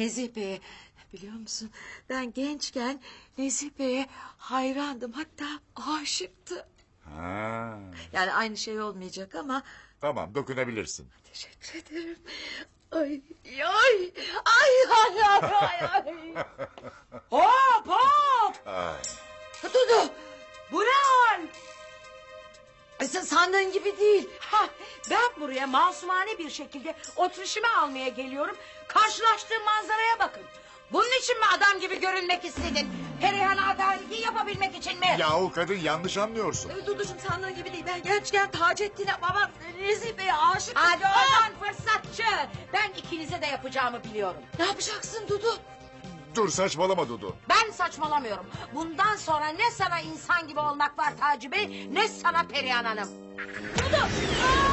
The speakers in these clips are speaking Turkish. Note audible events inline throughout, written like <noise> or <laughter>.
Nezih Bey'e biliyor musun? Ben gençken Nezih Bey'e hayrandım. Hatta aşıktım. Ha. Yani aynı şey olmayacak ama Tamam dokunabilirsin. teşekkür ederim. Ay ay ay ay ay ay ay. <laughs> hop hop. Ay. Dudu bu ne hal? Ay, Sen sandığın gibi değil. Ha, ben buraya masumane bir şekilde oturuşumu almaya geliyorum. Karşılaştığım manzaraya bakın. Bunun için mi adam gibi görünmek istedin? Perihan'a adaleti yapabilmek için mi? Yahu kadın yanlış anlıyorsun. Ay, Duducuğum sandığın gibi değil. Ben gençken Taceddin'e babam Nezih Bey'e aşık. Hadi oradan fırsatçı. Ben ikinize de yapacağımı biliyorum. Ne yapacaksın Dudu? Dur saçmalama Dudu. Ben saçmalamıyorum. Bundan sonra ne sana insan gibi olmak var Taci Bey... ...ne sana Perihan Hanım. Ah,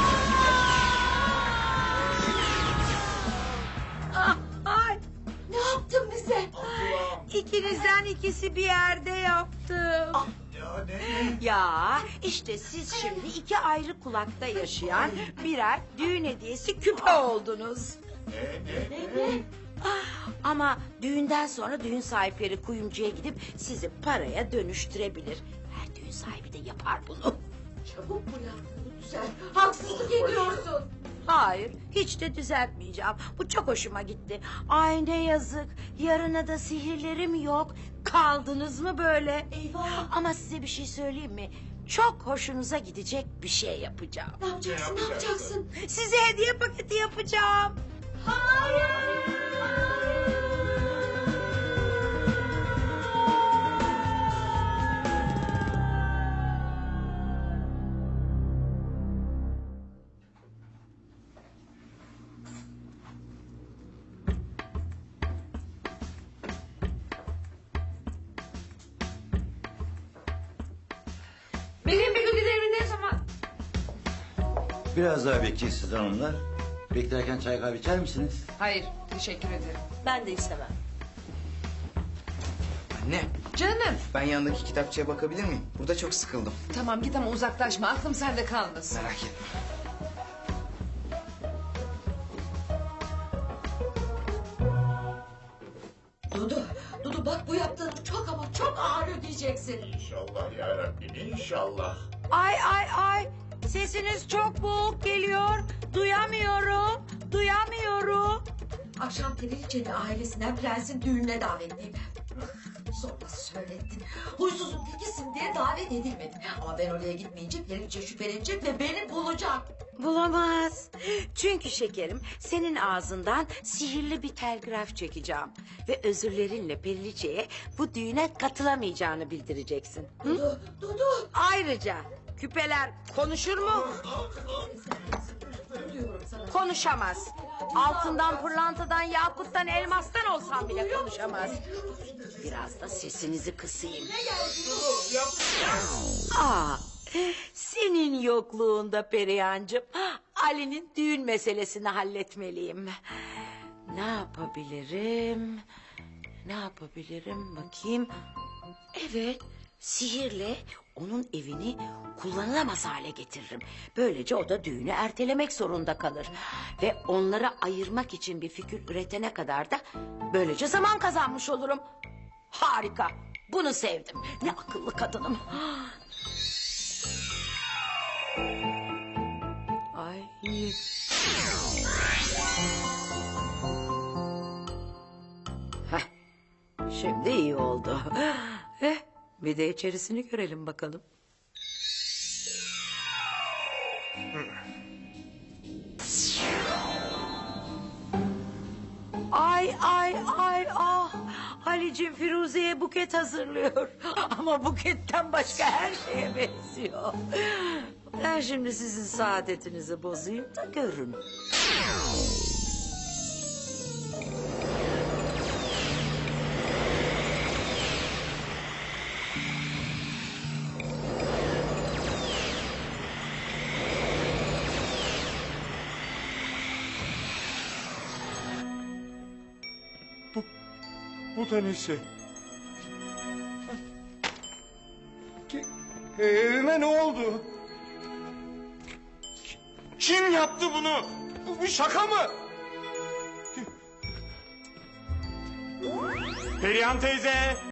İkinizden ikisi bir yerde yaptım. Ya ne? Ya işte siz şimdi iki ayrı kulakta yaşayan birer düğün hediyesi küpe oldunuz. Ah, Ama düğünden sonra düğün sahipleri kuyumcuya gidip sizi paraya dönüştürebilir. Her düğün sahibi de yapar bunu. Çabuk bu yaptığını düzelt. Haksızlık ediyorsun. Hayır, hiç de düzeltmeyeceğim. Bu çok hoşuma gitti. Ay ne yazık. Yarına da sihirlerim yok. Kaldınız mı böyle? Eyvah. Ama size bir şey söyleyeyim mi? Çok hoşunuza gidecek bir şey yapacağım. Ne yapacaksın? Ne yapacaksın? Size hediye paketi yapacağım. Benim bir gün evinde ne zaman? Biraz daha bekleyin siz hanımlar. Beklerken çay kahve içer misiniz? Hayır, teşekkür ederim. Ben de istemem. Anne, Canım. ben yanındaki kitapçıya bakabilir miyim? Burada çok sıkıldım. Tamam git ama uzaklaşma. Aklım sende kalmasın. Merak etme. Dudu, bak bu yaptığın çok ama çok ağır ödeyeceksin. İnşallah ya Rabbim inşallah. Ay ay ay. Sesiniz çok boğuk geliyor. Duyamıyorum. Duyamıyorum. Akşam Periliçe'nin ailesinden prensin düğününe davetliyim. Zorla söylettin. Huysuzun tekisin diye davet edilmedim. Ama ben oraya gitmeyince Periliçe şüphelenecek ve beni bulacak. Bulamaz. Çünkü şekerim senin ağzından sihirli bir telgraf çekeceğim. Ve özürlerinle Periliçe'ye bu düğüne katılamayacağını bildireceksin. Dudu, Dudu. Ayrıca küpeler konuşur mu? Konuşamaz. Altından, pırlantadan, yakuttan, elmastan olsam bile konuşamaz. Biraz da sesinizi kısayım. Aa, senin yokluğunda Perihancığım, Ali'nin düğün meselesini halletmeliyim. Ne yapabilirim? Ne yapabilirim bakayım. Evet, sihirle onun evini kullanılamaz hale getiririm. Böylece o da düğünü ertelemek zorunda kalır. Ve onları ayırmak için bir fikir üretene kadar da böylece zaman kazanmış olurum. Harika. Bunu sevdim. Ne akıllı kadınım. Ay. Heh, şimdi iyi oldu. Eh, bir de içerisini görelim bakalım. Ay ay ay ah. Halicim Firuze'ye buket hazırlıyor. <laughs> Ama buketten başka her şeye benziyor. Ben şimdi sizin saadetinizi bozayım da görün. Bu da nesi? Evime ne oldu? Kim yaptı bunu? Bu bir şaka mı? Perihan teyze.